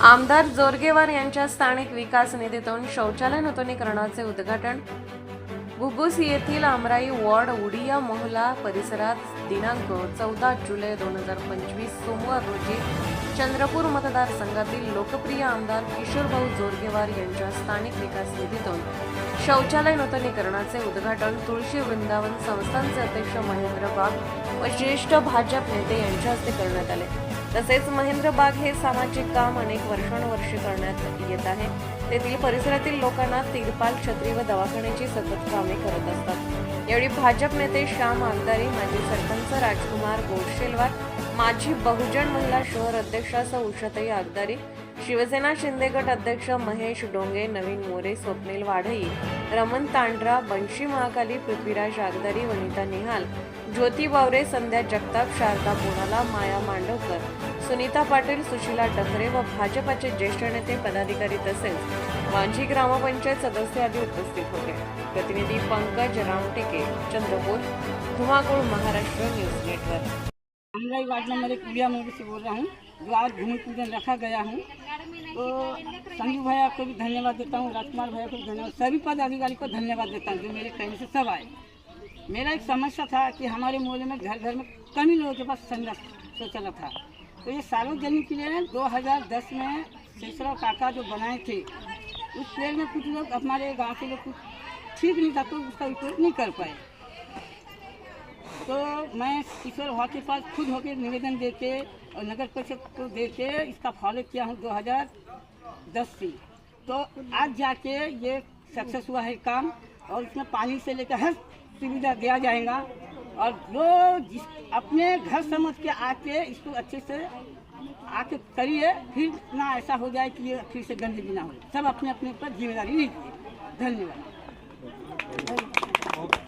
आमदार जोरगेवार यांच्या स्थानिक विकास निधीतून शौचालय नूतनीकरणाचे उद्घाटन. घुगुस येथील आमराई वॉर्ड उडिया मोहला परिसरात दिनांक चौदा जुलै दोन हजार पंचवीस सोमवार रोजी चंद्रपूर मतदारसंघातील लोकप्रिय आमदार किशोरभाऊ जोरगेवार यांच्या स्थानिक विकास निधीतून शौचालय नूतनीकरणाचे उद्घाटन तुळशी वृंदावन संस्थांचे अध्यक्ष महेंद्र बाग व ज्येष्ठ भाजप नेते यांच्या हस्ते करण्यात आले. तसेच महेंद्र बाग हे सामाजिक काम अनेक वर्षानुवर्षे करण्यात येत आहे. तेथील परिसरातील लोकांना तिरपाल छत्री व दवाखान्याची सतत कामे करत असतात. यावेळी भाजप नेते श्याम आगदारी माजी सरपंच राजकुमार गोडशेलवार माजी बहुजन महिला शहर अध्यक्षा सौ उषाताई आगदारी शिवसेना शिंदे गट अध्यक्ष महेश डोंगे नवीन मोरे स्वप्नील वाढई रमण तांड्रा बंशी महाकाली पृथ्वीराज आगदारी वनिता निहाल ज्योती बावरे संध्या जगताप शारदा बोनाला माया मांडवकर सुनीता पाटील सुशीला डकरे व भाजपाचे ज्येष्ठ नेते पदाधिकारी तसेच वांझी ग्रामपंचायत सदस्य आदी उपस्थित होते. प्रतिनिधी पंकज रामटेके चंद्रपूर धुमाकूळ Maharashtra news network. Ward number एक मोदी से बोल रहा. हूँ जो आज भूमि पूजन रखा गया हूँ। तो संजू भैया को भी धन्यवाद देता हूँ, राजकुमार भैया को भी धन्यवाद, सभी पदाधिकारी को धन्यवाद देता हूँ जो मेरे कहने से सब आए। मेरा एक समस्या था कि हमारे मोहल्ले में घर घर में कम लोगों के पास संघ शौचालय था। तो ये सार्वजनिक के लिए 2010 में शेषराव काका जो बनाए थे, उस पेड़ में कुछ लोग, हमारे गाँव के लोग कुछ ठीक नहीं था तो उसका उपयोग नहीं कर पाए। तो मैं किशोर भाव के पास खुद होकर निवेदन दे के और नगर परिषद को दे के इसका फॉलो किया हूँ 2010 से। तो आज जाके ये सक्सेस हुआ है काम और इसमें पानी से लेकर हर सुविधा दिया जाएगा। और जो जिस अपने घर समझ के आके इसको अच्छे से आके करिए, फिर ना ऐसा हो जाए कि ये फिर से गंदगी ना हो। सब अपने अपने पर ज़िम्मेदारी लीजिए। धन्यवाद।